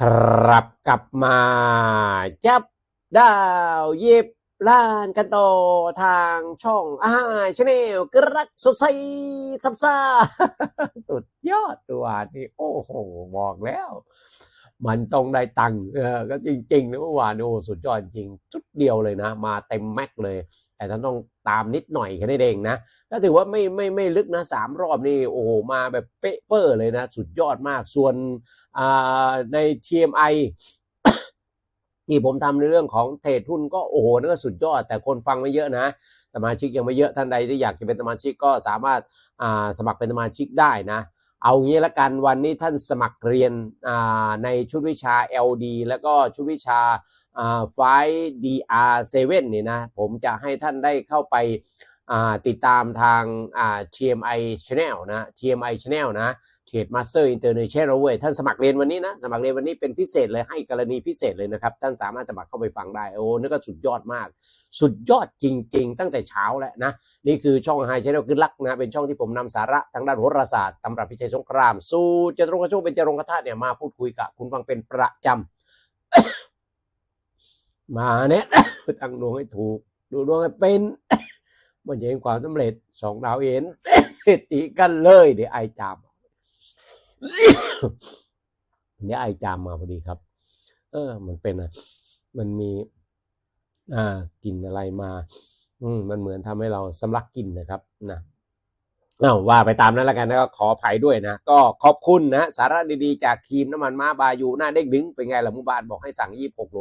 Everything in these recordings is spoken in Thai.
ครับกลับมา จับดาวเย็บล้านกันต่อทางช่องอาชาแนลกรักสดใสซับซ่าสุดยอดตัวนี่โอ้โหบอกแล้ว มันต้องได้ตังค์ก็จริงๆนะเมื่อวานโอ้สุดยอดจริงจุดเดียวเลยนะ มาเต็มแม็กเลย แต่ท่านต้องตามนิดหน่อยแค่นั้นเองนะก็ถือว่าไม่ไม่ไม่ลึกนะสามรอบนี่โอ้โหมาแบบเป๊ะเปอร์เลยนะ สุดยอดมากส่วนใน TMI ที่ผมทำในเรื่องของเทรดหุ้นก็โอ้โหนั่นก็สุดยอด แต่คนฟังไม่เยอะนะ สมาชิกยังไม่เยอะท่านใดที่อยากจะเป็นสมาชิกก็สามารถาสมัครเป็นสมาชิกได้นะ เอางี้ละกันวันนี้ท่านสมัครเรียนในชุดวิชา LD แล้วก็ชุดวิชา อ่าไฟ DR7 นี่นะ ผมจะให้ท่านได้เข้าไปติดตามทาง TMI Channel นะ TMI Channel นะเทรดมาสเตอร์อินเตอร์เนชั่นแนลเว้ยท่านสมัครเรียนวันนี้นะ สมัครเรียนวันนี้เป็นพิเศษเลยให้กรณีพิเศษเลยนะครับ ท่านสามารถสมัครเข้าไปฟังได้ โอ้นี่ก็สุดยอดมาก สุดยอดจริง ๆ ตั้งแต่เช้าแล้วนะ นี่คือช่องไฮชแนลคือลักนะ เป็นช่องที่ผมนำสาระทางด้านโหราศาสตร์ตำรับพิชัยสงคราม สู้จตุรงกระโชคเป็นจตุรงกธาตุเนี่ยมาพูดคุยกับคุณฟังเป็นประจำ มาเนี่ยตั้งดวงให้ถูก ดูดวงให้เป็น มันจะเห็นความสำเร็จสองดาวเห็นตีกันเลยเดี๋ยวไอจามเนี่ยไอจามมาพอดีครับ เออ มันเป็นอะมันมี อ่ากลิ่นอะไรมา อืมมันเหมือนทำให้เราสำลักกลิ่นนะครับนะ เอาว่าไปตามนั้นแล้วกันนะก็ขออภัยด้วยนะ ก็ขอบคุณนะ สาระดีๆ จากครีมน้ำมันม้าบายูหน้าเด้งดึงเป็นไงล่ะมุบานบอกให้สั่งยี่หกโล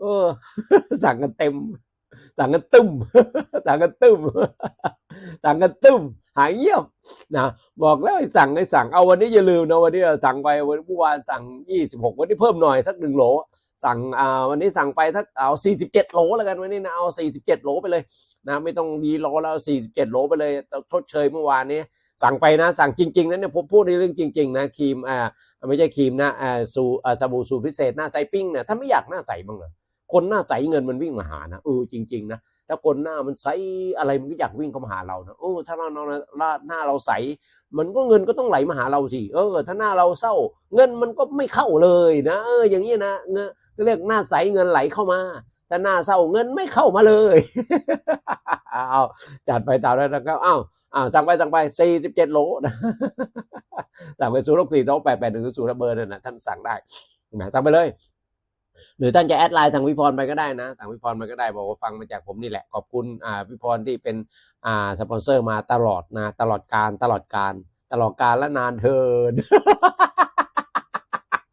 เออ สั่งกันเต็ม สั่งกันตึมสั่งกันตึมสั่งกันตึมหายเงียบนะบอกแล้วให้สั่งให้สั่งเอาวันนี้อย่าลืมนะวันนี้สั่งไปวันเมื่อวานสั่งยี่สิบหกวันนี้เพิ่มหน่อยสักหนึ่งโหล สั่งอ่าวันนี้สั่งไปสักเอาสี่สิบเจ็ดโหลแล้วกันวันนี้นะเอาสี่สิบเจ็ดโหลไปเลยนะไม่ต้องดีโหลแล้วสี่สิบเจ็ดโหลไปเลยทดเชยเมื่อวานนี้ สั่งไปนะ สั่งจริงๆนะเนี่ยผมพูดในเรื่องจริง ๆ นะครีมอ่าไม่ใช่ครีมนะอ่าสูอ่าสบู่สูตรพิเศษหน้าใสปิ้งเนี่ยถ้าไม่อยากหน้าใสบ้างเหรอ คนหน้าใสเงินมันวิ่งมาหานะเออจริง ๆ นะถ้าคนหน้ามันใสอะไรมันก็อยากวิ่งเข้ามาหาเรานะโอ้ถ้าหน้าเราหน้าเราใส มันก็เงินก็ต้องไหลมาหาเราสิเออ ถ้าหน้าเราเศร้า เงินมันก็ไม่เข้าเลยนะเอออย่างนี้นะเงินเรียกหน้าใสเงินไหลเข้ามาถ้าหน้าเศร้าเงินไม่เข้ามาเลยเอาจัดไปตามนั้นนะครับอ้าวอ้าวสั่งไปสั่งไปสี่สิบเจ็ดโลนะสั่งไปศูนย์หกสี่สองแปดแปดหนึ่งศูนย์เบอร์นั่นนะท่านสั่งได้สั่งไปเลย หรือท่านจะแอดไลน์สั่งวิพรไปก็ได้นะ สั่งวิพรไปก็ได้บอกว่าฟังมาจากผมนี่แหละ ขอบคุณอ่าวิพรที่เป็นอ่าสปอนเซอร์มาตลอดนะ ตลอดการตลอดการ ตลอดการและนานเทิน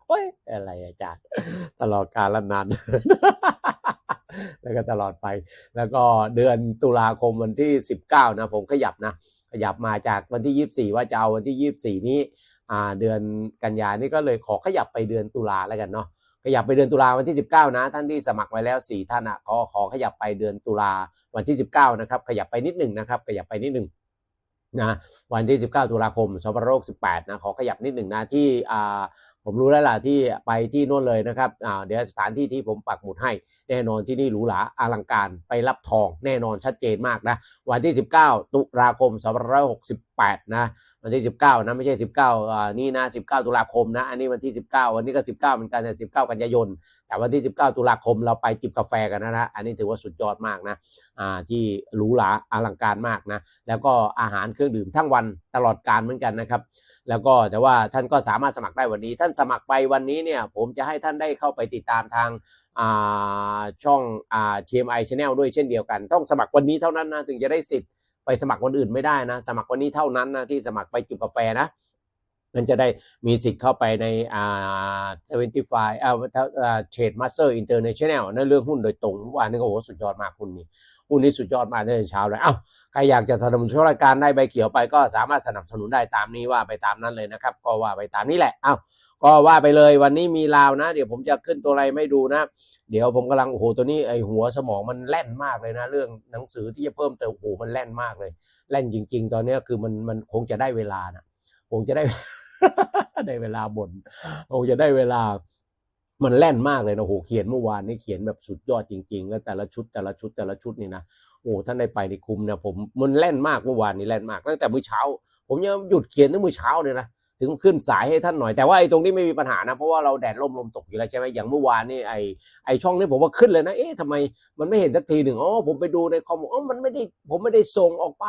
โอ้ยอะไรอาจารย์ตลอดการและนานเทินแล้วก็ตลอดไป แล้วก็เดือนตุลาคมวันที่ 19 นะ ผมขยับนะ ขยับมาจากวันที่ 24 ว่าจะเอาวันที่ 24 นี้อ่าเดือนกันยานี่ก็เลยขอขยับไปเดือนตุลาแล้วกันเนาะ ขยับไปเดือนตุลาวันที่ 19 นะ ท่านที่สมัครไว้แล้ว 4 ท่านอะขอขอขยับไปเดือนตุลาวันที่ 19 นะครับ ขยับไปนิดหนึ่งนะครับ ขยับไปนิดหนึ่งนะวันที่ 19 ตุลาคม2568นะขอขยับนิดหนึ่งนะที่อ่าผมรู้แล้วล่ะที่ไปที่นู่นเลยนะครับอ่าเดี๋ยวสถานที่ที่ผมปักหมุดให้ แน่นอนที่นี่หรูหราอลังการไปรับทองแน่นอนชัดเจนมากนะ วันที่ 19 ตุลาคม2568นะ วันที่ 19 นะ ไม่ใช่ 19อ่านี่นะ 19 ตุลาคมนะ อันนี้วันที่ 19 วันนี้ก็ 19 เหมือนกันแต่19 กันยายน แต่วันที่ 19 ตุลาคมเราไปจิบกาแฟกันนะนะอันนี้ถือว่าสุดยอดมากนะอ่าที่หรูหราอลังการมากนะ แล้วก็อาหารเครื่องดื่มทั้งวันตลอดการเหมือนกันนะครับ แล้วก็แต่ว่าท่านก็สามารถสมัครได้วันนี้ ท่านสมัครไปวันนี้เนี่ยผมจะให้ท่านได้เข้าไปติดตามทางอ่าช่องอ่า TMI Channel ด้วยเช่นเดียวกัน ต้องสมัครวันนี้เท่านั้นนะถึงจะได้สิทธิ์ ไปสมัครวันอื่นไม่ได้นะ สมัครวันนี้เท่านั้นนะที่สมัครไปจิบกาแฟนะมันจะได้มีสิทธิ์เข้าไปในอ่า75อ่าเทรดมาสเตอร์อินเตอร์เนชั่นแนลในเรื่องหุ้นโดยตรงเมื่อวานนี้ก็โอ้โหสุดยอดมากคุณนี่ หุ้นนี้สุดยอดมากตั้งแต่เช้าเลยเอ้าใครอยากจะสนับสนุนรายการได้ใบเขียวไปก็สามารถสนับสนุนได้ตามนี้ว่าไปตามนั้นเลยนะครับ ก็ว่าไปตามนี้แหละเอ้าก็ว่าไปเลยวันนี้มีลาวนะ เดี๋ยวผมจะขึ้นตัวอะไรไม่ดูนะ เดี๋ยวผมกำลังโอ้โหตัวนี้ไอหัวสมองมันแล่นมากเลยนะ เรื่องหนังสือที่จะเพิ่มเติมโอ้โหมันแล่นมากเลย แล่นจริง ๆ ตอนนี้คือมันมันคงจะได้เวลานะคงจะได้ได้เวลาบ่นคงจะได้เวลา มันแล่นมากเลยนะโอ้โหเขียนเมื่อวานนี่เขียนแบบสุดยอดจริง ๆ แล้วแต่ละชุดแต่ละชุดแต่ละชุดนี่นะโอ้ท่านได้ไปในคุมเนี่ยผมมันแล่นมากเมื่อวานนี้แล่นมากตั้งแต่มื้อเช้า ผมยังหยุดเขียนตั้งมื้อเช้าเลยนะถึงขึ้นสายให้ท่านหน่อยแต่ว่าไอ้ตรงนี้ไม่มีปัญหานะ เพราะว่าเราแดดร่มลมตกอยู่แล้วใช่ไหมอย่างเมื่อวานนี่ไอ้ไอ้ช่องนี้ผมว่าขึ้นเลยนะเอ๊ะทำไมมันไม่เห็นสักทีหนึ่งอ๋อผมไปดูในคอมอ๋อมันไม่ได้ผมไม่ได้ส่งออกไป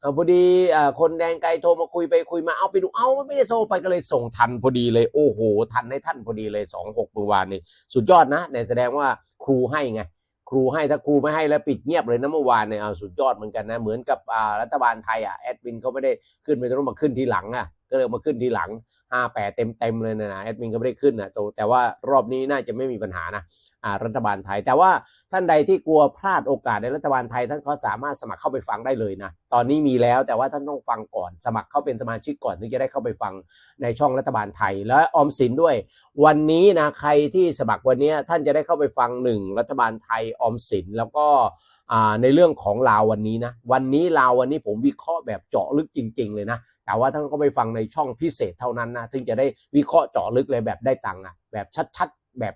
เออพอดีอ่าคนแดงไกลโทรมาคุยไปคุยมาเอาไปดูเอ้าไม่ได้โทรไปก็เลยส่งทันพอดีเลยโอ้โหทันให้ท่านพอดีเลยสองหกเมื่อวานนี่สุดยอดนะเนี่ยแสดงว่าครูให้ไงครูให้ถ้าครูไม่ให้แล้วปิดเงียบเลยนะเมื่อวานเนี่ยเอาสุดยอดเหมือนกันนะเหมือนกับอ่ารัฐบาลไทยอะแอดมินเขาไม่ได้ขึ้นไปต้องมาขึ้นทีหลังอะ ก็เลยมาขึ้นทีหลังห้าแปดเต็มเต็มๆเลยนะแอดมินก็ไม่ได้ขึ้นนะแต่แต่ว่ารอบนี้น่าจะไม่มีปัญหานะารัฐบาลไทย แต่ว่าท่านใดที่กลัวพลาดโอกาสในรัฐบาลไทย ท่านก็สามารถสมัครเข้าไปฟังได้เลยนะตอนนี้มีแล้วแต่ว่าท่านต้องฟังก่อน สมัครเข้าเป็นสมาชิกก่อนถึงจะได้เข้าไปฟังในช่องรัฐบาลไทย และออมสินด้วย วันนี้นะใครที่สมัครวันนี้ท่านจะได้เข้าไปฟังหนึ่งรัฐบาลไทยออมสินแล้วก็ ในเรื่องของลาววันนี้นะวันนี้ลาววันนี้ผมวิเคราะห์แบบเจาะลึกจริง ๆ เลยนะ แต่ว่าท่านก็ไปฟังในช่องพิเศษเท่านั้นนะถึงจะได้วิเคราะห์เจาะลึกเลยแบบได้ตังค์อะแบบชัดๆแบบ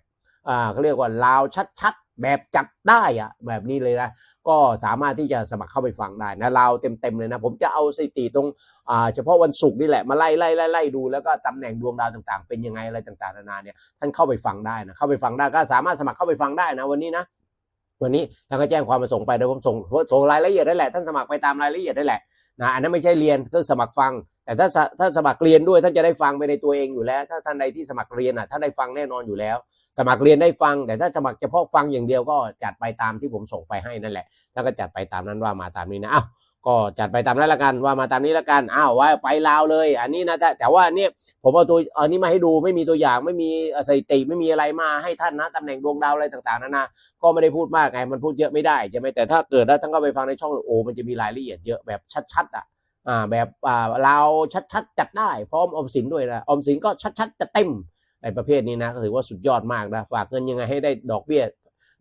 อ่าเขาเรียกว่าลาวชัดๆแบบจัดได้อะแบบนี้เลยนะก็สามารถที่จะสมัครเข้าไปฟังได้นะลาวเต็มๆเลยนะ ผมจะเอาสถิติตรงอ่าเฉพาะวันศุกร์นี่แหละมาไล่ไล่ไล่ไล่ดูแล้วก็ตำแหน่งดวงดาวต่างๆ เป็นยังไงอะไรต่างๆนานาเนี่ยท่านเข้าไปฟังได้นะเข้าไปฟังได้ก็สามารถสมัครเข้าไปฟังได้นะวันนี้นะ วันนี้ท่านก็แจ้งความประสงค์ไปเดี๋ยวผมส่งส่งรายละเอียดได้แหละท่านสมัครไปตามรายละเอียดได้แหละนะอันนั้นไม่ใช่เรียนก็สมัครฟัง แต่ถ้าถ้าสมัครเรียนด้วยท่านจะได้ฟังไปในตัวเองอยู่แล้ว ถ้าท่านใดที่สมัครเรียนอะท่านได้ฟังแน่นอนอยู่แล้ว สมัครเรียนได้ฟัง แต่ถ้าสมัครเฉพาะฟังอย่างเดียวก็จัดไปตามที่ผมส่งไปให้นั่นแหละท่านก็จัดไปตามนั้นว่ามาตามนี้นะอ้าว ก็จัดไปตามนั้นละกันว่ามาตามนี้ละกันอ้าวว่าไปลาวเลย อันนี้นะแต่แต่ว่าเนี่ยผมเอาตัวอันนี้มาให้ดูไม่มีตัวอย่างไม่มีสถิติไม่มีอะไรมาให้ท่านนะตำแหน่งดวงดาวอะไรต่างๆนานาก็ไม่ได้พูดมากไงมันพูดเยอะไม่ได้ใช่ไหมแต่ถ้าเกิดแล้วท่านก็ไปฟังในช่องโอ้มันจะมีรายละเอียดเยอะแบบชัดๆอะอ่าแบบอ่าเราชัดๆ จัดได้พร้อมออมสินด้วยนะออมสินก็ชัดๆจะเต็มในประเภทนี้นะก็ถือว่าสุดยอดมากนะฝากเงินยังไงให้ได้ดอกเบี้ย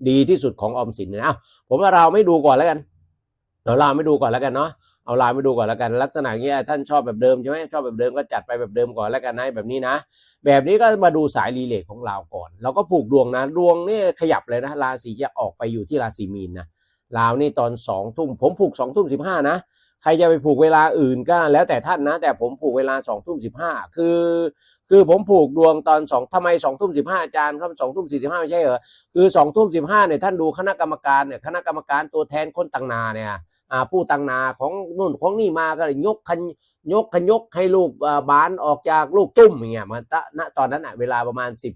ดีที่สุดของออมสินนะผมว่าเราไม่ดูก่อนแล้วกัน เดี๋ยวลาวไม่ดูก่อนแล้วกันเนาะเอาลาวไม่ดูก่อนแล้วกัน ลักษณะเงี้ยท่านชอบแบบเดิมใช่ไหมชอบแบบเดิมก็จัดไปแบบเดิมก่อนแล้วกันนะแบบนี้นะ แบบนี้ก็มาดูสายรีเลทของลาวก่อน เราก็ผูกดวงนะดวงนี่ขยับเลยนะราศีจะออกไปอยู่ที่ราศีมีนนะลาวนี่ตอนสองทุ่มผมผูกสองทุ่มสิบห้านะใครจะไปผูกเวลาอื่นก็แล้วแต่ท่านนะ แต่ผมผูกเวลาสองทุ่มสิบห้าคือ คือผมผูกดวงตอนสองทำไมสองทุ่มสิบห้าอาจารย์ครับสองทุ่มสี่สิบห้าไม่ใช่เหรอคือสองทุ่มสิบห้าเนี่ยท่านดูคณะกรรมการเนี่ยคณะกรรมการตัวแทนคนต่างนาเนี่ยผู้ต่างนาของนู่นของนี่มาก็เลยยกคันยกขยกให้ลูกบานออกจากลูกตุ้มอย่างเงี้ยมันตะณตอนนั้นอะเวลาประมาณสิบ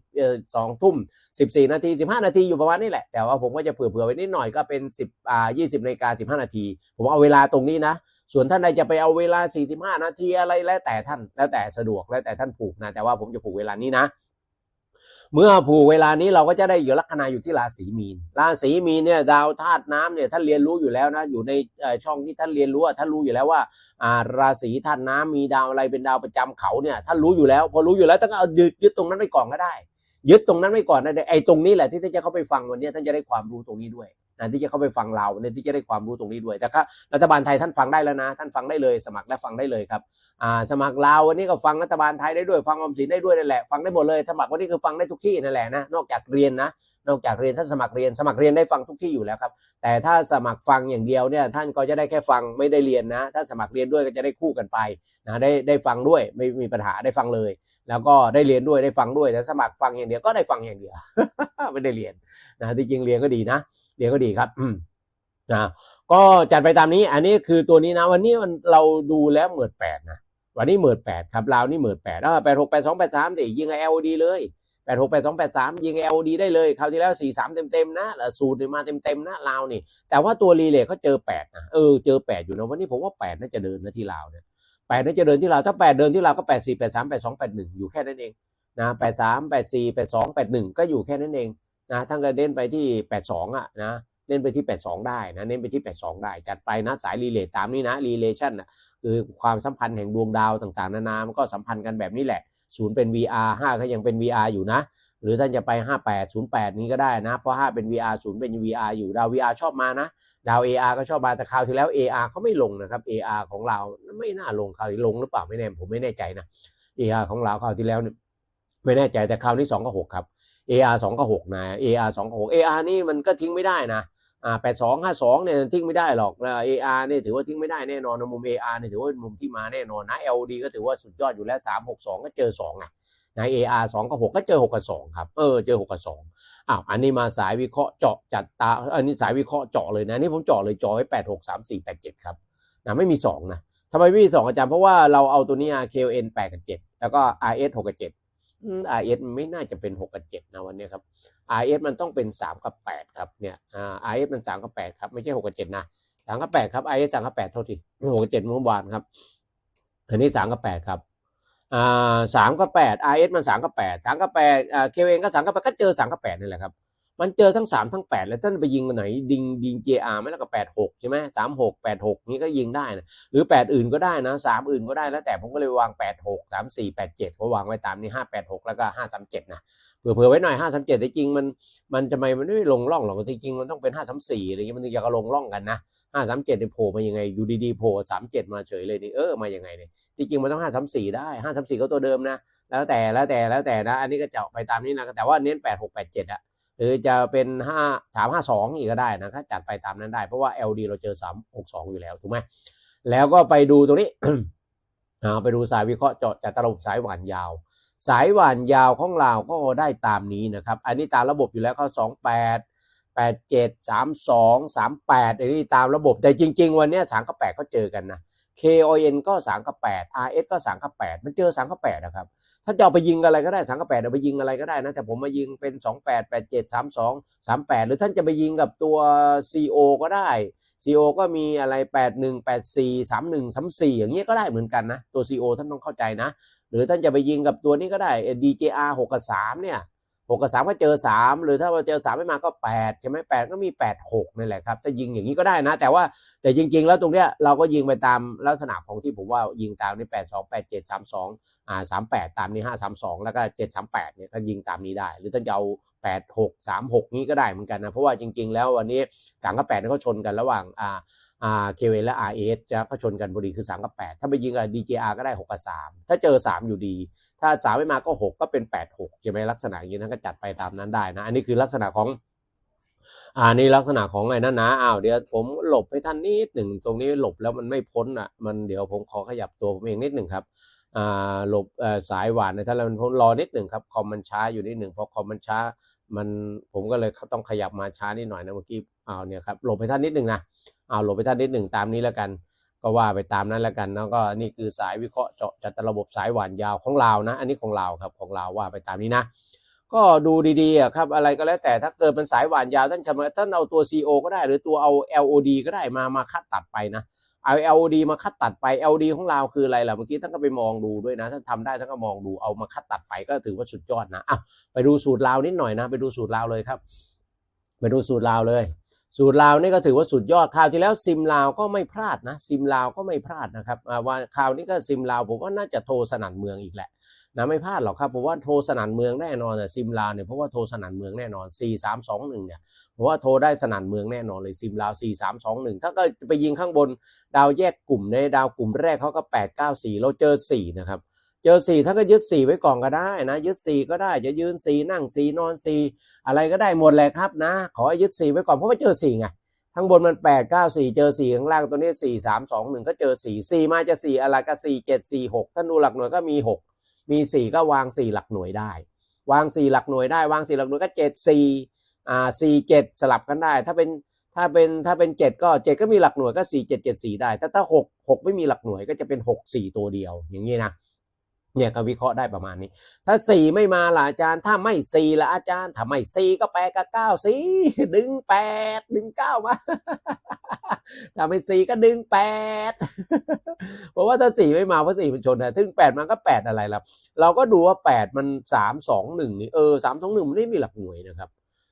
สองทุ่มสิบสี่นาทีสิบห้านาทีอยู่ประมาณนี้แหละแต่ว่าผมก็จะเผื่อๆไว้นิดหน่อยก็เป็นสิบอ่ายี่สิบนาฬิกาสิบห้านาทีผมเอาเวลาตรงนี้นะ ส่วนท่านใดจะไปเอาเวลา 45 นาทีอะไรแล้วแต่ท่านแล้วแต่สะดวกแล้วแต่ท่านผูกนะแต่ว่าผมจะผูกเวลานี้นะ เมื่อผูกเวลานี้เราก็จะได้อยู่ลัคนาอยู่ที่ราศีมีน ราศีมีนเนี่ยดาวธาตุน้ำเนี่ยท่านเรียนรู้อยู่แล้วนะอยู่ในช่องที่ท่านเรียนรู้อะท่านรู้อยู่แล้วว่าราศีธาตุน้ำมีดาวอะไรเป็นดาวประจำเขาเนี่ยท่านรู้อยู่แล้ว พอรู้อยู่แล้วท่านก็เอายึดยึดตรงนั้นไปก่อนก็ได้ยึดตรงนั้นไว้ก่อนนะไอ้ตรงนี้แหละที่ท่านจะเข้าไปฟังวันนี้ท่านจะได้ความรู้ตรงนี้ด้วย นะที่จะเข้าไปฟังเราเนี่ยที่จะได้ความรู้ตรงนี้ด้วยแต่ก็รัฐบาลไทยท่านฟังได้แล้วนะ ท่านฟังได้เลย สมัครและฟังได้เลยครับอ่าสมัครลาววันนี้ก็ฟังรัฐบาลไทยได้ด้วยฟังออมสินได้ด้วยนั่นแหละฟังได้หมดเลยสมัครวันนี้คือฟังได้ทุกที่นั่นแหละนะนอกจากเรียนนะนอกจากเรียนท่านสมัครเรียนสมัครเรียนได้ฟังทุกที่อยู่แล้วครับแต่ถ้าสมัครฟังอย่างเดียวเนี่ยท่านก็จะได้แค่ฟังไม่ได้เรียนนะ ถ้าสมัครเรียนด้วยก็จะได้คู่กันไปนะได้ได้ฟังด้วยไม่มีปัญหาได้ฟังเลย แล้วก็ได้เรียนด้วยได้ฟังด้วยแต่สมัครฟังอย่างเดียวก็ได้ฟังอย่างเดียวไม่ได้เรียนนะที่จริงเรียนก็ดีนะ เรียนก็ดีครับ อืมนะก็จัดไปตามนี้ อันนี้คือตัวนี้นะ วันนี้มันเราดูแล้วเหมือดแปดนะวันนี้เหมือดแปดครับลาวนี่เหมือดแปดอ่าแปดหกแปดสองแปดสามดิยิงไอเอลดีเลยแปดหกแปดสองแปดสามยิงไอเอลดีได้เลยคราวที่แล้วสี่สามเต็มเต็มๆนะสูตรนี่มาเต็มเต็มๆนะลาวนี่ แต่ว่าตัวรีเลย์เขาเจอแปดนะเออเจอแปดอยู่นะวันนี้ผมว่าแปดน่าจะเดินนะที่ลาวเนี่ยแปดน่าจะเดินที่ลาวถ้าแปดเดินที่ลาวก็แปดสี่แปดสามแปดสองแปดหนึ่งอยู่แค่นั้นเองนะแปดสามแปดสี่แปดสองแปดหนึ่งก็อยู่แค่นั้นเอง นะทั้งก็เล่นไปที่แปดสองอะนะเล่นไปที่แปดสองได้นะ เน้นไปที่แปดสองได้ จัดไปนะ สายรีเลย์ตามนี้นะรีเลชั่นะคือความสัมพันธ์แห่งดวงดาวต่างๆ นานา มันก็สัมพันธ์กันแบบนี้แหละ ศูนย์เป็น VR ห้าก็ยังเป็น VR อยู่นะ หรือท่านจะไป 58 08 นี้ก็ได้นะ เพราะ 5 เป็น VR 0เป็น VR อยู่ ดาว VR ชอบมานะ ดาว AR ก็ชอบมา แต่คราวที่แล้ว AR เขาไม่ลงนะครับ AR ของเรา ไม่น่าลงคราวนี้ลงหรือเปล่าไม่แน่ ผมไม่แน่ใจนะ AR ของเราคราวที่แล้วเนี่ยไม่แน่ใจ แต่คราวนี้2กับ6ครับ AR 2กับ6นะ AR 2กับ6 AR นี่มันก็ทิ้งไม่ได้นะอ่า82 52เนี่ยทิ้งไม่ได้หรอกนะ AR เนี่ถือว่าทิ้งไม่ได้แน่นอนนมุม AR เนี่ถือว่ามุมที่มาแน่นอนนะ LD ก็ถือว่าสุดยอดอยู่แล้ว 362 ก็เจอ2ไงนะ AR 2กับ6ก็เจอ 6 กับ 2 ครับ เออ เจอ 6 กับ2อ้าว อันนี้มาสายวิเคราะห์เจาะจัดตา อันนี้สายวิเคราะห์เจาะเลยนะ นี่ผมเจาะเลยจอไว้8 6 3 4 8 7 ครับ นะ ไม่มี 2 นะทำไมไม่มี 2 อาจารย์ เพราะว่าเราเอาตัวนี้ RKN 8 กับ 7 แล้วก็ RS 6 กับ 7 อาเอสไม่น่าจะเป็นหกกับเจ็ดนะวันนี้ครับอาเอสมันต้องเป็นสามกับแปดครับเนี่ยอาเอสมันสามกับแปดครับไม่ใช่หกกับเจ็ดนะสามกับแปดครับไอเอสสามกับแปดเท่าที่หกกับเจ็ดเมื่อวานครับอันนี้สามกับแปดครับสามกับแปดไอเอสมันสามกับแปดสามกับแปดอ่าเคเองก็สามกับแปดก็เจอสามกับแปดนี่แหละครับ มันเจอทั้ง3ทั้ง8แล้วท่านไปยิงกันไหนดิงดิง JR ไหมแล้วก็8 6ใช่ไหม3 6 8 6นี่ก็ยิงได้นะหรือ8อื่นก็ได้นะ3อื่นก็ได้แล้วแต่ผมก็เลยวาง8 6 3 4 8 7ก็วางไว้ตามนี้5 8 6แปดหกแล้วก็5 3 7นะเผื่อเผื่อไว้หน่อย5 3 7แต่จริงมันมันจะไม่มันไม่ลงร่องหรอกจริงๆมันต้องเป็น5 3 4อะไรเงี้ยมันถึงจะลงร่องกันนะ5 3 7เนี่ยโผล่มายังไงอยู่ดีๆโผล่3 7มเจ็ดมาเฉยเลยนี่เออมายังไงเนี่ยจริงๆมันต้อง5 3 4ได้5 3 4ก็ตัวเดิมนะแล้วแต่แล้วแต่แล้วแต่นะ อันนี้ก็จาะไปตามนี้นะแต่ว่าเน้น8 6 8 7อะ หรือจะเป็นห้าสามห้าสองอีกก็ได้นะครับจัดไปตามนั้นได้ เพราะว่า LD เราเจอสามหกสองอยู่แล้วถูกไหมแล้วก็ไปดูตรงนี้ไปดูสายวิเคราะห์เจาะจากตลบสายหวานยาว สายหวานยาวของเราก็ได้ตามนี้นะครับ อันนี้ตามระบบอยู่แล้วเขาสองแปดแปดเจ็ดสามสองสามแปดอันนี้ตามระบบแต่จริง ๆ วันนี้ยสามกับแปดเขาเจอกันนะ KON ก็สามกับแปด RS ก็สามกับแปดมันเจอสามกับแปดนะครับ ถ้าจะเอาไปยิงอะไรก็ได้สามกับแปดเอาไปยิงอะไรก็ได้นะ แต่ผมมายิงเป็นสองแปดแปดเจ็ดสามสองสามแปดหรือท่านจะไปยิงกับตัวซีโอก็ได้ซีโอก็มีอะไรแปดหนึ่งแปดสี่สามหนึ่งสามสี่อย่างเงี้ยก็ได้เหมือนกันนะ ตัวซีโอท่านต้องเข้าใจนะ หรือท่านจะไปยิงกับตัวนี้ก็ได้ DJR หกกับสามเนี่ย หกกับสามก็เจอสามหรือถ้าว่าเจอสามไม่มาก็แปดใช่ไหมแปดก็มีแปดหกนี่แหละครับถ้ายิงอย่างนี้ก็ได้นะ แต่ว่าแต่จริง ๆ แล้วตรงเนี้ยเราก็ยิงไปตามลักษณะของที่ผมว่ายิงตามนี่แปดสองแปดเจ็ดสามสองอ่าสามแปดตามนี้ห้าสามสองแล้วก็เจ็ดสามแปดเนี่ยก็ยิงตามนี้ได้ หรือท่านจะเอาแปดหกสามหกนี้ก็ได้เหมือนกันนะเพราะว่าจริง ๆ แล้ววันนี้สามกับแปดนี่เขาชนกันระหว่างอ่า อาเคเวและอาเอสจะก็ชนกันพอดีคือสามกับแปดถ้าไปยิงกับดีเจรก็ได้หกกับสามถ้าเจอสามอยู่ดี ถ้าสามไม่มาก็หกก็เป็นแปดหกใช่ไหมลักษณะอย่างนี้ท่านก็จัดไปตามนั้นได้นะ อันนี้คือลักษณะของอ่านี่ลักษณะของไอ้นั่นนะอ้าวเดี๋ยวผมหลบให้ท่านนิดหนึ่งตรงนี้หลบแล้วมันไม่พ้นอะมันเดี๋ยวผมขอขยับตัวผมเองนิดหนึ่งครับอ่าหลบสายหวานนะถ้าเรารอนิดหนึ่งครับคอมมันช้าอยู่นิดหนึ่งเพราะคอมมันช้า มันผมก็เลยต้องขยับมาช้านิดหน่อยนะเมื่อกี้อ้าวเนี่ยครับหลบไปท่านนิดหนึ่งนะอ้าวหลบไปท่านนิดหนึ่งตามนี้แล้วกัน ก็ว่าไปตามนั้นแล้วกันแล้วก็นี่คือสายวิเคราะห์เจาะจัดระบบสายหวานยาวของเรานะ อันนี้ของเราครับของเราว่าไปตามนี้นะ ก็ดูดีๆครับอะไรก็แล้วแต่ถ้าเกิดเป็นสายหวานยาวท่านทำท่านเอาตัว CO ก็ได้ หรือตัวเอา LOD ก็ได้มามาคัดตัดไปนะ เอา LOD มาคัดตัดไป LD ของเราคืออะไรล่ะเมื่อกี้ท่านก็ไปมองดูด้วยนะท่านทำได้ท่านก็มองดูเอามาคัดตัดไปก็ถือว่าสุดยอดนะอะไปดูสูตรลาวนิดหน่อยนะ ไปดูสูตรลาวเลยครับ ไปดูสูตรลาวเลย สูตรลาวนี่ก็ถือว่าสุดยอดคราวที่แล้วซิมลาวก็ไม่พลาดนะซิมลาวก็ไม่พลาดนะครับอ่าว่าคราวนี้ก็ซิมลาวผมว่าน่าจะโทรสนั่นเมืองอีกแหละนะไม่พลาดหรอกครับผมว่าโทรสนั่นเมืองแน่นอนอะซิมลาวเนี่ยเพราะว่าโทรสนั่นเมืองแน่นอน 4 3 2 1เนี่ยผมว่าโทรได้สนั่นเมืองแน่นอนเลยซิมลาว 4 3 2 1 ถ้าก็ไปยิงข้างบนดาวแยกกลุ่มในดาวกลุ่มแรกเขาก็ 8 9 4 เราเจอ 4 นะครับ เจอ4ถ้าก็ยึด4ไว้ก่อนก็ได้นะยึด4ก็ได้จะยืน4นั่ง4นอน4อะไรก็ได้หมดแหละครับนะ ขอให้ยึด4ไว้ก่อนเพราะว่าเจอ4ไงข้างบนมัน8 9 4เก้าสี่เจอ4ข้างล่างตัวนี้4 3 2 1ก็เจอ4 4มาจะ4อะไรก็4 7 4 6ท่านดูหลักหน่วยก็มี6มี4ก็วาง4หลักหน่วยได้ วาง4หลักหน่วยได้ วาง4หลักหน่วยก็7 4อ่า4 7สลับกันได้ ถ้าเป็นถ้าเป็นถ้าเป็น7ก็7ก็มีหลักหน่วยก็4 7 7 4ได้ ถ้าถ้า6 6ไม่มีหลักหน่วยก็จะเป็น6 4ตัวเดียวอย่างนี้นะ เนี่ยก็วิเคราะห์ได้ประมาณนี้ ถ้าสี่ไม่มาล่ะอาจารย์ ถ้าไม่สี่ล่ะอาจารย์ ถ้าไม่สี่ก็แปดกับเก้าสี่ดึงแปดดึงเก้ามา ถ้าไม่สี่ก็ดึงแปดเพราะว่าถ้าสี่ไม่มาเพราะสี่มันชนนะถึงแปดมันก็แปดอะไรล่ะ เราก็ดูว่าแปดมันสามสองหนึ่งนี่เออสามสองหนึ่งมันไม่มีหลักหน่วยนะครับ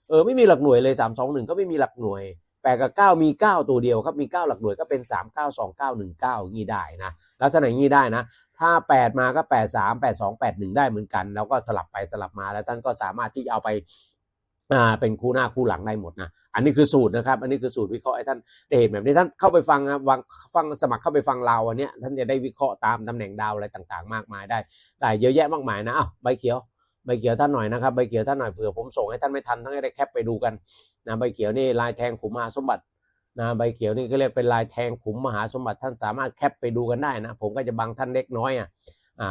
เออไม่มีหลักหน่วยเลยสามสองหนึ่งก็ไม่มีหลักหน่วยแปดกับเก้ามีเก้าตัวเดียวครับมีเก้าหลักหน่วยก็เป็นสามเก้าสองเก้าหนึ่งเก้างี้ได้นะลักษณะอย่างนี้ได้นะ ถ้า 8 มาก็ 8 3 8 2 8 1 ได้เหมือนกัน แล้วก็สลับไปสลับมาแล้วท่านก็สามารถที่เอาไปเป็นคู่หน้าคู่หลังได้หมดนะ อันนี้คือสูตรนะครับ อันนี้คือสูตรวิเคราะห์ให้ท่านได้เห็นแบบนี้ท่านเข้าไปฟังนะวังฟังสมัครเข้าไปฟังเราอันเนี้ยท่านจะได้วิเคราะห์ตามตำแหน่งดาวอะไรต่างๆ มากมายได้ได้เยอะแยะมากมายนะอ้าวใบเขียวใบเขียวท่านหน่อยนะครับใบเขียวท่านหน่อยเผื่อผมส่งให้ท่านไม่ทันท่านก็ได้แคปไปดูกันนะใบเขียวนี่ลายแทงขุมมหาสมบัติ นะใบเขียวนี่ก็เรียกเป็นลายแทงขุมมหาสมบัติท่านสามารถแคปไปดูกันได้นะ ผมก็จะบังท่านเล็กน้อยอะ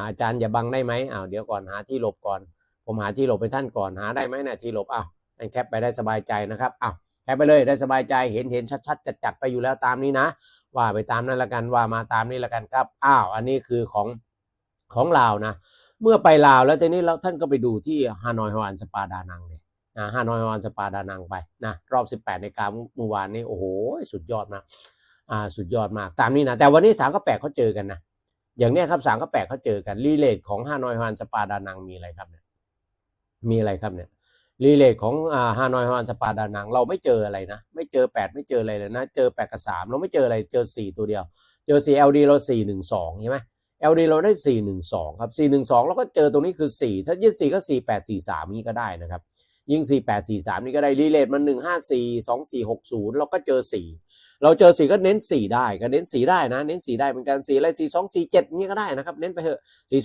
อาจารย์อย่าบังได้ไหมอ้าวเดี๋ยวก่อนหาที่หลบก่อน ผมหาที่หลบไปท่านก่อนหาได้ไหมเนี่ยที่หลบอ้าวท่านแคปไปได้สบายใจนะครับอ้าวแคปไปเลยได้สบายใจเห็นเห็นชัดๆจัดจัดๆไปอยู่แล้วตามนี้นะ ว่าไปตามนั้นละกันว่ามาตามนี้ละกันครับอ้าวอันนี้คือของของลาวนะ เมื่อไปลาวแล้วทีนี้แล้วท่านก็ไปดูที่ฮานอยฮวานสปาดานัง นะฮานอยฮวานสปาดานังไปนะรอบ 18ในการเมื่อวานนี้โอ้โหสุดยอดมากอ่าสุดยอดมากตามนี้นะแต่วันนี้สามก็แปดเขาเจอกันนะอย่างเนี้ยครับสามก็แปดเขาเจอกันรีเลทของฮานอยฮวานสปาดานังมีอะไรครับเนี่ยมีอะไรครับเนี่ยรีเลทของอ่าฮานอยฮานสปาดานังเราไม่เจออะไรนะ ไม่เจอแปดไม่เจออะไรเลยนะ เจอแปดกับสามเราไม่เจออะไรเจอสี่ตัวเดียว เจอ 4LD เรา 412 ใช่ไหม LD เราได้ 412 ครับ 412 แล้วก็เจอตรงนี้คือ 4 ถ้ายึด4ก็ 4843 นี้ก็ได้นะครับ ยิง4843 นี่ก็ได้รีเลทมัน154 2460 เราก็เจอ 4 เราเจอ 4 ก็เน้น 4 ได้ก็เน้น 4 ได้นะ เน้น 4 ได้เหมือนกัน4อะไร4247นี่ก็ได้นะครับ เน้นไปเถอะ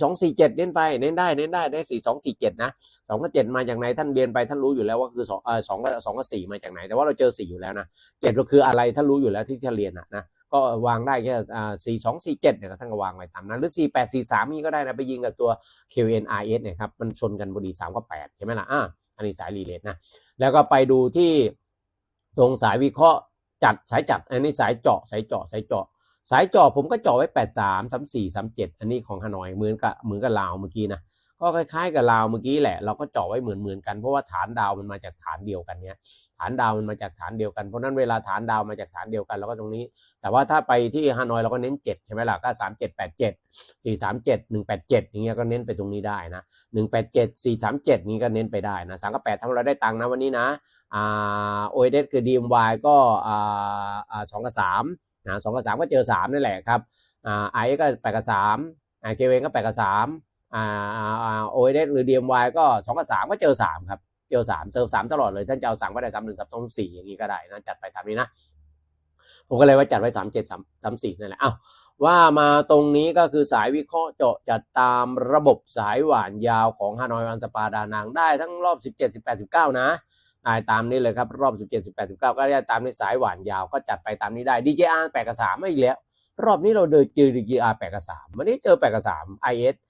4247 เน้นไป เน้นได้เน้นได้ได้ 4247 นะ2กับ7มาจากไหนท่านเรียนไปท่านรู้อยู่แล้วว่าคือ2เอ่อ2กับ2กับ4มาจากไหน แต่ว่าเราเจอ 4 อยู่แล้วนะ7ก็คืออะไรท่านรู้อยู่แล้วที่จะเรียนนะนะก็วางได้แค่อ่าสี่สองสี่เจ็ดเนี่ยท่านก็วางไว้ตามนั้น หรือสี่แปดสี่สามนี่ก็ได้นะ ไปยิงกับตัว QNRS เนี่ยครับ มันชนกันพอดีสามกับแปดใช่ไหมล่ะอ่า อันนี้สายรีเลทนะ แล้วก็ไปดูที่ตรงสายวิเคราะห์จัดสายจัด อันนี้สายเจาะสายเจาะสายเจาะ สายเจาะผมก็เจาะไว้แปดสามสามสี่สามเจ็ดอันนี้ของฮานอยเหมือนกับเหมือนกับลาวเมื่อกี้นะ ก็คล้ายๆกับลาวเมื่อกี้แหละ เราก็เจาะไว้เหมือนๆกันเพราะว่าฐานดาวมันมาจากฐานเดียวกันเนี้ยฐานดาวมันมาจากฐานเดียวกันเพราะนั้นเวลาฐานดาวมาจากฐานเดียวกันเราก็ตรงนี้ แต่ว่าถ้าไปที่ฮานอยเราก็เน้น7ใช่ไหมล่ะก็3 7 8 7 4 3 7 1 8 7อย่างเงี้ยก็เน้นไปตรงนี้ได้นะ1 8 7 4 3 7นี้ก็เน้นไปได้นะ3กับ8ทำเราได้ตังค์นะวันนี้นะอ่าโอเดคือ DMY ก็อ่าอ่า2กับ3นะ2กับ3ก็เจอ3นั่นแหละครับอ่าไอก็8กับ3อ่าเคเวก็8กับ3อ่า อ่าโอเอดหรือ DMY ก็2กับ3ก็เจอ3ครับ เจอสามเซิร์ฟสามตลอดเลย ท่านจะเอาสามก็ได้สามหนึ่งสามสองสี่อย่างนี้ก็ได้นะจัดไปตามนี้นะ ผมก็เลยว่าจัดไว้สามเจ็ดสามสามสี่นั่นแหละอ้าวว่ามาตรงนี้ก็คือสายวิเคราะห์เจาะจัดตามระบบสายหวานยาวของฮานอยวันสปาดานางได้ทั้งรอบ 17 18 19 นะได้ตามนี้เลยครับ รอบ 17 18 19 ก็ได้ตามในสายหวานยาวก็จัดไปตามนี้ได้ DJR 8กับ3มาอีกแล้ว รอบนี้เราเดินเจอ DJR 8กับ3วันนี้เจอ8กับ3 IS อ่าอ่าอ่า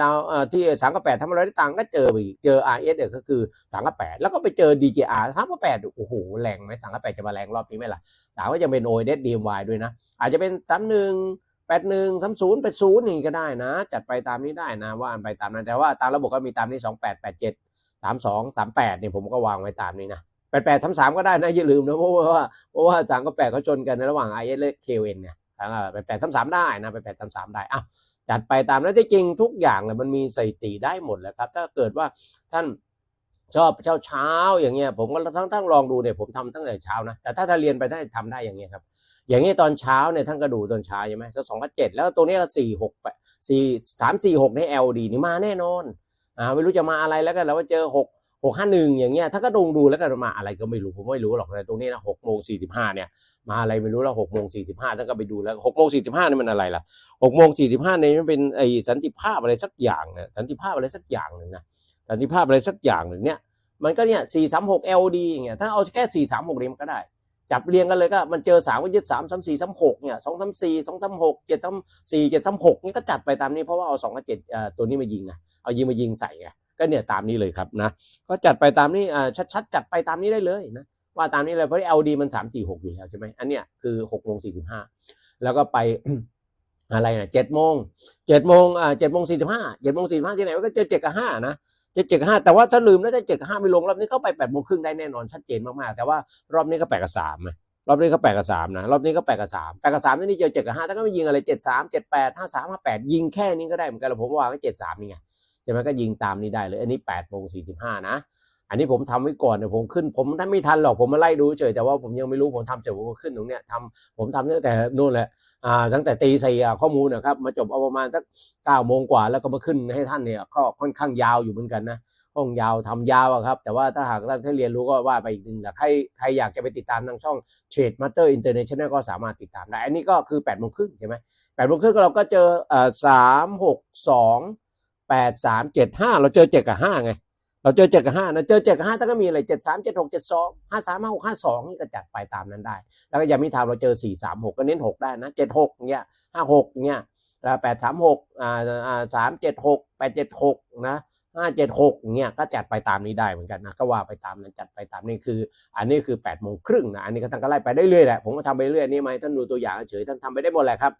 ดาวอ่าที่สามกับแปดทำอะไรได้ตังก็เจอไปเจอ RS เนี่ยก็คือสามกับแปดแล้วก็ไปเจอ DJR สามกับแปดโอ้โหแรงไหมสามกับแปดจะมาแรงรอบนี้ไหมล่ะสามก็จะเป็น OIS DMY ด้วยนะ อาจจะเป็นสามหนึ่งแปดหนึ่งสามศูนย์แปดศูนย์นี่ก็ได้นะ จัดไปตามนี้ได้นะว่าไปตามนั้นแต่ว่าตามระบบก็มีตามนี้สองแปดแปดเจ็ดสามสองสามแปดเนี่ยผมก็วางไว้ตามนี้นะแปดแปดสามสามก็ได้นะอย่าลืมนะเพราะว่าเพราะว่าสามกับแปดเขาชนกันในระหว่าง IS และ KN เนี่ยแปดแปดสามสามได้นะแปดแปดสามสามได้อ้าว จัดไปตามนั้นที่จริงทุกอย่างเลยมันมีสถิติได้หมดแหล้วครับ ถ้าเกิดว่าท่านชอบเช้าเช้าอย่างเงี้ยผมก็ทั้งทั้งลองดูเนี่ยผมทำตั้งแต่เช้านะแต่ถ้าถ้านเรียนไปท่านทำได้อย่างเงี้ยครับ อย่างนี้ยตอนเช้าเนี่ยท่านก็ดูตอนเช้าใช่ไหมสักสองพันเจ็ดแล้วตัวนี้ก็สี่หกแปดสี่สามสี่หกใน LD นี่มาแน่นอนอ่าไม่รู้จะมาอะไรแล้วกันแล้วว่าเจอหก หกห้าหนึ่งอย่างเงี้ยถ้าก็ดงดูแล้วกันมาอะไรก็ไม่รู้ผมไม่รู้หรอกแต่ตรงนี้นะหกโมงสี่สิบห้าเนี่ยมาอะไรไม่รู้แล้วหกโมงสี่สิบห้าท่านก็ไปดูแล้วหกโมงสี่สิบห้านี่มันอะไรล่ะหกโมงสี่สิบห้าเนี่ยมันเป็นไอ้สันติภาพอะไรสักอย่างเนะสันติภาพอะไรสักอย่างหนึ่งนะสันติภาพอะไรสักอย่างหนึ่งเนี่ยมันก็เนี่ยสี่สามหก LD อย่างเงี้ยถ้าเอาแค่สี่สามหกเรียมก็ได้ จับเรียงกันเลยก็มันเจอสามก็ยึดสามสามสี่สามหกเนี่ยสองสามสี่สองสามหกเจ็ดสามสี่เจ็ดสามหกนี่ก็จัดไปตามนี้เพราะว่าเอาสองกับเจ็ดตัวนี้มายิงไงเอายิงมายิงใส่ไง ก็เนี่ยตามนี้เลยครับนะก็จัดไปตามนี้อ่าชัดๆจัดไปตามนี้ได้เลยนะว่าตามนี้เลยเพราะ LD มันสามสี่หกอยู่แล้วใช่ไหมอันเนี้ยคือหกโมงสี่สิบห้าแล้วก็ไปอะไรนะเจ็ดโมงเจ็ดโมงอ่าเจ็ดโมงสี่สิบห้าเจ็ดโมงสี่สิบห้าที่ไหนก็เจอเจ็ดกับห้านะเจอเจ็ดกับห้าแต่ว่าถ้าลืมแล้วถ้าเจ็ดกับห้าไม่ลงรอบนี้เข้าไปแปดโมงครึ่งได้แน่นอนชัดเจนมากๆ แต่ว่ารอบนี้ก็แปดกับสามนะรอบนี้ก็แปดกับสามนะรอบนี้ก็แปดกับสามแปดกับสามนี่เจอเจ็ดกับห้าถ้าก็ไม่ยิงอะไรเจ็ดสามเจ็ดแปดห้าสามห้าแปดยิงแค่นี้ก็ได้เหมือนกันแล้วผมวาก็เจ็ดสามนี่ไง ใช่ไหมก็ยิงตามนี้ได้เลย อันนี้แปดโมงสี่สิบห้านะ อันนี้ผมทำไว้ก่อนเนี่ยผมขึ้น ผมถ้าไม่ทันหรอกผมมาไล่ดูเฉยแต่ว่าผมยังไม่รู้ผมทำเฉยผมก็ขึ้นตรงเนี้ยทำผมทำตั้งแต่นู่นแหละอ่าตั้งแต่ตีสี่ข้อมูลนะครับมาจบเอาประมาณสักเก้าโมงกว่าแล้วก็มาขึ้นให้ท่านเนี่ยก็ค่อนข้างยาวอยู่เหมือนกันนะห้องยาวทำยาวอะครับ แต่ว่าถ้าหากท่านท่านเรียนรู้ก็ว่าไปอีกหนึ่งแต่ใครใครอยากจะไปติดตามทางช่อง Trade Master International ก็สามารถติดตามได้ อันนี้ก็คือแปดโมงครึ่งใช่ไหมแปดโมงครึ่งเราก็เจอเอ่อสามหกสอง แปดสามเจ็ดห้าเราเจอเจ็ดกับห้าไง เราเจอเจ็ดกับห้านะเจอเจ็ดกับห้าท่าก็มีอะไรเจ็ดสามเจ็ดหกเจ็ดสองห้าสามห้าหกห้าสองนี่ก็จัดไปตามนั้นได้ แล้วก็ยังมีทาเราเจอสี่สามหกก็เน้นหกได้นะเจ็ดหกเงี้ยห้าหกเงี้ยแปดสามหกอ่าอ่าสามเจ็ดหกแปดเจ็ดหกนะห้าเจ็ดหกเงี้ยก็จัดไปตามนี้ได้เหมือนกันนะก็ว่าไปตามนั้นจัดไปตามนี้คือ อันนี้คือ8ปดโมงครึ่งนะอันนี้ก็ท่านก็ไล่ไปได้เรื่อยแหละผมก็ทำไปเรื่อยนี่ไหมท่านดูตัวอย่างเฉยท่านทำไปได้หมดแหละครับ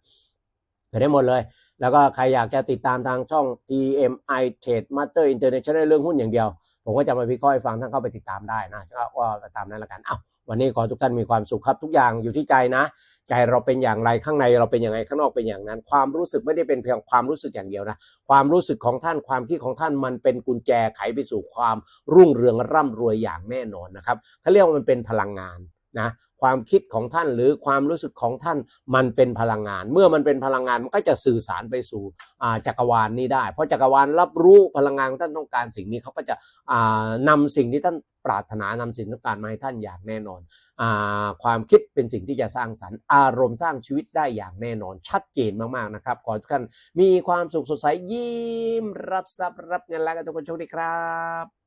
ไปได้หมดเลย แล้วก็ใครอยากจะติดตามทางช่อง TMI Trade Master International เรื่องหุ้นอย่างเดียว ผมก็จะมาวิเคราะห์ฟังท่านเข้าไปติดตามได้นะก็ตามนั้นละกันเอ้าวันนี้ขอทุกท่านมีความสุขครับทุกอย่างอยู่ที่ใจนะ ใจเราเป็นอย่างไรข้างในเราเป็นอย่างไรข้างนอกเป็นอย่างนั้น ความรู้สึกไม่ได้เป็นเพียงความรู้สึกอย่างเดียวนะความรู้สึกของท่านความคิดของท่านมันเป็นกุญแจไขไปสู่ความรุ่งเรืองร่ำรวยอย่างแน่นอนนะครับเขาเรียกว่ามันเป็นพลังงาน นะความคิดของท่านหรือความรู้สึกของท่านมันเป็นพลังงาน เมื่อมันเป็นพลังงานมันก็จะสื่อสารไปสู่จักรวาลนี้ได้ เพราะจักรวาลรับรู้พลังงานของท่านต้องการสิ่งนี้เขาก็จะอ่านำสิ่งที่ท่านปรารถนานำสิ่งต้องการมาให้ท่านอย่างแน่นอนอความคิดเป็นสิ่งที่จะสร้างสรรค์อารมณ์สร้างชีวิตได้อย่างแน่นอน ชัดเจนมากๆนะครับขอทุกท่านมีความสุขสดใสยิ้มรับทรัพย์รับเงินแล้วกันทุกคนโชคดีครับ